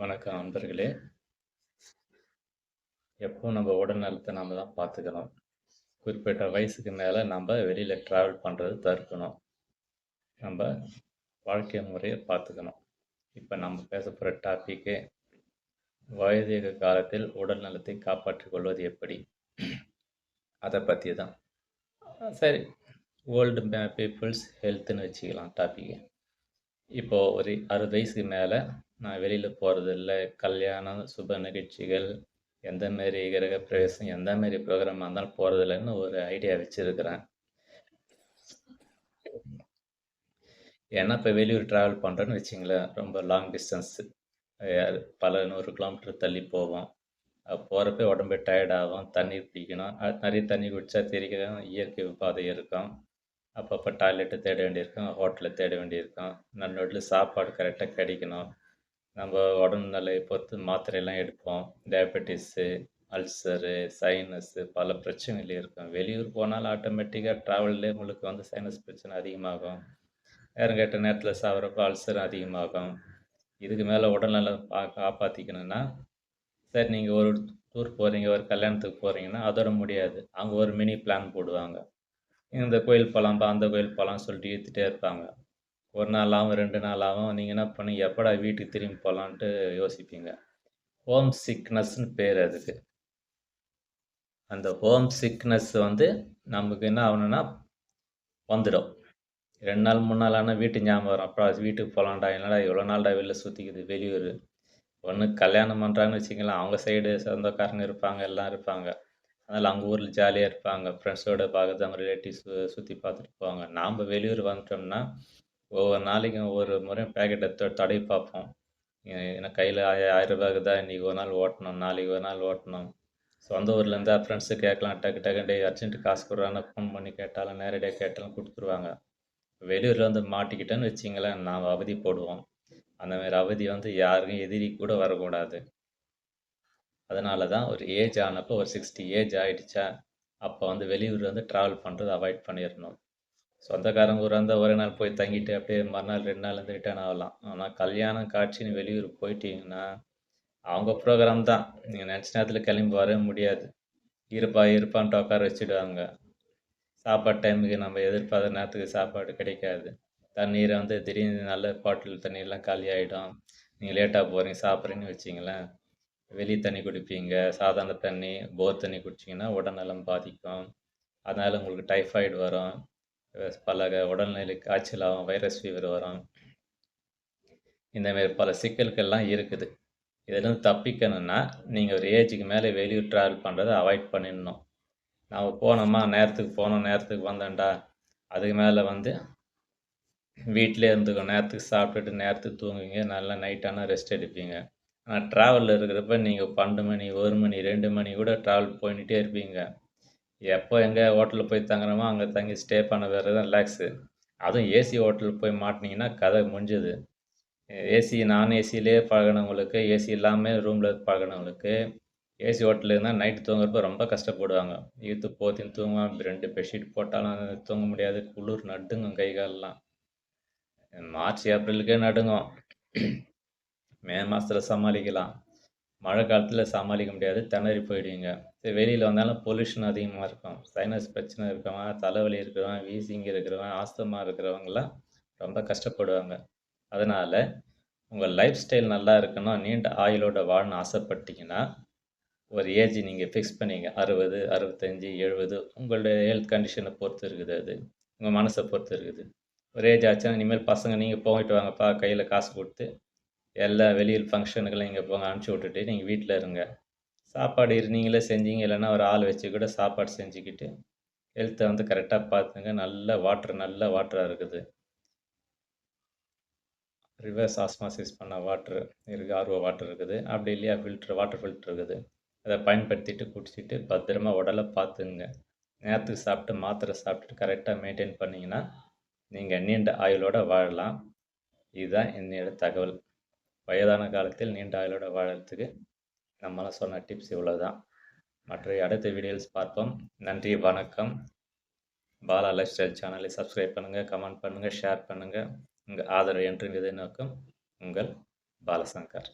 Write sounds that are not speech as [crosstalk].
வணக்கம் நண்பர்களே. எப்போ நம்ம உடல் நலத்தை நம்ம தான் பார்த்துக்கணும். குறிப்பிட்ட வயசுக்கு மேலே நம்ம வெளியில் ட்ராவல் பண்ணுறது தடுக்கணும். நம்ம வாழ்க்கை முறையை பார்த்துக்கணும். இப்போ நம்ம பேச போகிற டாப்பிக்கு வயதிக காலத்தில் உடல் நலத்தை காப்பாற்றிக் கொள்வது எப்படி? அதை பற்றி தான். சரி ஓல்டு பீப்புள்ஸ் ஹெல்த்துன்னு வச்சுக்கலாம் டாப்பிக்கு இப்போது ஒரு அறுபது வயசுக்கு மேலே நான் வெளியில் போகிறதில்ல கல்யாணம் சுப நிகழ்ச்சிகள் எந்த மாரி கிரக பிரவேசம் எந்த மாரி ப்ரோக்ராமாக இருந்தாலும் போகிறதில்லன்னு ஒரு ஐடியா வச்சுருக்கிறேன். ஏன்னா இப்போ வெளியூர் ட்ராவல் பண்ணுறேன்னு வச்சிங்களேன் ரொம்ப லாங் டிஸ்டன்ஸு பல நூறு கிலோமீட்டர் தள்ளி போவோம். போகிறப்ப உடம்பு டயர்ட் ஆகும் தண்ணி குடிக்கணும். நிறைய தண்ணி குடித்தா தெரியும் இயற்கை பாதை இருக்கும். அப்பப்போ டாய்லெட்டு தேட வேண்டியிருக்கும் ஹோட்டலில் தேட வேண்டியிருக்கும். நன்னொட்டில் சாப்பாடு கரெக்டாக கிடைக்கணும். நம்ம உடல்நிலையை பொறுத்து மாத்திரையெல்லாம் எடுப்போம். டயபெட்டிஸு அல்சரு சைனஸு பல பிரச்சனைகள் இருக்கும். வெளியூர் போனாலும் ஆட்டோமேட்டிக்காக ட்ராவல்லே உங்களுக்கு வந்து சைனஸ் பிரச்சனை அதிகமாகும். நேரம் கேட்ட நேரத்தில் சாப்பிட்றப்ப அல்சரும் அதிகமாகும். இதுக்கு மேலே உடல்நலம் பா காப்பாற்றிக்கணுன்னா சரி நீங்கள் ஒரு டூர் போகிறீங்க ஒரு கல்யாணத்துக்கு போகிறீங்கன்னா அதோட முடியாது. அவங்க ஒரு மினி பிளான் போடுவாங்க. இந்த கோயில் போகலாம்ப்பா அந்த கோயில் பழம் சொல்லிட்டு இழுத்துட்டே இருப்பாங்க. ஒரு நாள் ஆகும் ரெண்டு நாள் ஆகும் நீங்கள் என்ன பண்ணி எப்படா வீட்டுக்கு திரும்பி போகலான்ட்டு யோசிப்பீங்க. ஹோம் சிக்னஸ்ன்னு பேர் அதுக்கு. அந்த ஹோம் சிக்னஸ் வந்து நமக்கு என்ன ஆகணும்னா வந்துடும். ரெண்டு நாள் மூணு நாள் ஆனால் வீட்டு ஞாபகம் வரும். அப்புறம் வீட்டுக்கு போகலான்டா என்னடா எவ்வளோ நாள்டா வெளில சுற்றிக்குது வெளியூர். ஒன்று கல்யாணம் பண்ணுறாங்கன்னு வச்சுக்கலாம் அவங்க சைடு சொந்தக்காரங்க இருப்பாங்க எல்லாம் இருப்பாங்க. அதனால் அவங்க ஊரில் ஜாலியாக இருப்பாங்க. ஃப்ரெண்ட்ஸோடு பார்க்குறது அவங்க ரிலேட்டிவ்ஸ் சுற்றி பார்த்துட்டு போவாங்க. நாம் வெளியூர் வந்துட்டோம்னா ஒவ்வொரு நாளைக்கும் ஒவ்வொரு முறையும் பேக்கெட்டை தடவி பார்ப்போம். ஏன்னா கையில் ஆய ஆயிரரூபாய்க்கு தான் இன்றைக்கி ஒரு நாள் ஓட்டணும் நாளைக்கு ஒரு நாள் ஓட்டணும். சொந்த ஊர்லேருந்து ஃப்ரெண்ட்ஸு கேட்கலாம் டக்கு டக்கு டே அர்ஜென்ட்டு காசு கொடுறான்னு ஃபோன் பண்ணி கேட்டாலும் நேரடியாக கேட்டாலும் கொடுத்துருவாங்க. வெளியூரில் வந்து மாட்டிக்கிட்டேன்னு வச்சிங்களேன் நாம் அவதி போடுவோம். அந்த மாதிரி அவதி வந்து யாருக்கும் எதிரி கூட வரக்கூடாது. அதனால தான் ஒரு ஏஜ் ஆனப்போ ஒரு சிக்ஸ்டி ஏஜ் ஆகிடுச்சா அப்போ வந்து வெளியூர் வந்து ட்ராவல் பண்ணுறது அவாய்ட் பண்ணிடணும். சொந்தக்காரங்க ஊராக இருந்தால் ஒரே நாள் போய் தங்கிட்டு அப்படியே மறுநாள் ரெண்டு நாள் இருந்து ரிட்டர்ன் ஆகலாம். ஆனால் கல்யாணம் காட்சின்னு வெளியூர் போயிட்டீங்கன்னா அவங்க ப்ரோக்ராம் தான். நீங்கள் நினச்ச நேரத்தில் கிளம்பி வரவே முடியாது. இருப்பா இருப்பான்ட்டு உட்கார வச்சுடுவாங்க. சாப்பாடு டைமுக்கு நம்ம எதிர்பார்த்த நேரத்துக்கு சாப்பாடு கிடைக்காது. தண்ணீரை வந்து திடீர்னு நல்ல பாட்டில் தண்ணீர்லாம் காலி ஆகிடும் நீங்கள் லேட்டாக போகிறீங்க சாப்பிட்றீங்கன்னு வச்சிங்களேன். வெளி தண்ணி குடிப்பீங்க. சாதாரண தண்ணி போர் தண்ணி குடிச்சிங்கன்னா உடல்நலம் பாதிக்கும். அதனால் உங்களுக்கு டைஃபாய்டு வரும். பல உடல்நிலை காய்ச்சல் ஆகும் வைரஸ் ஃபீவர் வரும். இந்தமாரி பல சிக்கல்கள்லாம் இருக்குது. இதிலேருந்து தப்பிக்கணும்னா நீங்கள் ஒரு ஏஜுக்கு மேலே வெளியூர் ட்ராவல் பண்ணுறதை அவாய்ட் பண்ணிடணும். நாம் போனோமா? நேரத்துக்கு போனோம் நேரத்துக்கு வந்தேன்டா அதுக்கு மேலே வந்து வீட்டிலே இருந்துக்கோ நேரத்துக்கு சாப்பிட்டுட்டு நேரத்துக்கு தூங்குவீங்க. நல்லா நைட்டானால் ரெஸ்ட் எடுப்பீங்க. ஆனால் ட்ராவலில் இருக்கிறப்ப நீங்கள் பன்னெண்டு மணி ஒரு மணி ரெண்டு மணி கூட ட்ராவல் போயின்ட்டே இருப்பீங்க. எப்போ எங்கே ஹோட்டலில் போய் தங்குறோமோ அங்கே தங்கி ஸ்டே பண்ண வேறு தான் ரிலாக்ஸு அதுவும் ஏசி ஹோட்டலில் போய் மாட்டினீங்கன்னா கதை முடிஞ்சுது. ஏசி நான் ஏசியிலே பழகினவங்களுக்கு ஏசி இல்லாமல் ரூமில் பழகினவங்களுக்கு ஏசி ஹோட்டலில் இருந்தால் நைட்டு தூங்குறப்ப ரொம்ப கஷ்டப்படுவாங்க. இழுத்து போத்தின்னு தூங்குவான் ரெண்டு பெட்ஷீட் போட்டாலும் தூங்க முடியாது. குளிர் நடுங்கும் கை காலெலாம். மார்ச் ஏப்ரலுக்கே நடுங்கும். [clears throat] மே மாதத்துல சமாளிக்கலாம். மழை காலத்தில் சமாளிக்க முடியாது திணறி போயிடுவீங்க. சரி வெளியில் வந்தாலும் பொல்யூஷன் அதிகமாக இருக்கும். சைனஸ் பிரச்சனை இருக்கிறவங்க தலைவலி இருக்கிறவங்க வீசிங் இருக்கிறவங்க ஆஸ்தமா இருக்கிறவங்களாம் ரொம்ப கஷ்டப்படுவாங்க. அதனால் உங்கள் லைஃப் ஸ்டைல் நல்லா இருக்கணும். நீண்ட ஆயுளோட வாழணும் ஆசைப்பட்டீங்கன்னா ஒரு ஏஜ் நீங்கள் ஃபிக்ஸ் பண்ணிங்க. அறுபது அறுபத்தஞ்சி எழுபது உங்களுடைய ஹெல்த் கண்டிஷனை பொறுத்து இருக்குது அது. உங்கள் மனசை பொறுத்து இருக்குது. ஒரு ஏஜ் ஆச்சுன்னா இனிமேல் பசங்க நீங்கள் போயிட்டு வாங்கப்பா கையில் காசு கொடுத்து எல்லா வெளியில் ஃபங்க்ஷனுக்கெல்லாம் இங்கே போங்க அனுப்பிச்சி விட்டுட்டு நீங்கள் வீட்டில் இருங்க. சாப்பாடு நீங்களே செஞ்சீங்க இல்லைன்னா ஒரு ஆள் வச்சு கூட சாப்பாடு செஞ்சுக்கிட்டு ஹெல்த்தை வந்து கரெக்டாக பார்த்துங்க. நல்ல வாட்ரு நல்ல வாட்டராக இருக்குது. ரிவர்ஸ் ஆஸ்மாசிஸ் பண்ண வாட்ரு இருக்குது ஆர்வ வாட்டர் இருக்குது. அப்படி இல்லையா ஃபில்ட்ரு வாட்டர் ஃபில்ட்ரு இருக்குது. அதை பயன்படுத்திட்டு குடிச்சிட்டு பத்திரமா உடலை பார்த்துங்க. நேரத்துக்கு சாப்பிட்டு மாத்திரை சாப்பிட்டுட்டு கரெக்டாக மெயின்டைன் பண்ணிங்கன்னா நீங்கள் நீண்ட ஆயுளோடு வாழலாம். இதுதான் என்னோட தகவல். வயதான காலத்தில் நீண்ட ஆயுளோட வாழறதுக்கு நம்மளாம் சொன்ன டிப்ஸ் இவ்வளோ தான் மற்ற அடுத்த வீடியோஸ் பார்ப்போம். நன்றி வணக்கம். பாலா லைஃப் ஸ்டைல் சேனலை சப்ஸ்கிரைப் பண்ணுங்கள் கமெண்ட் பண்ணுங்கள் ஷேர் பண்ணுங்கள் உங்கள் ஆதரவு என்று நோக்கம் உங்கள் பாலசங்கர்.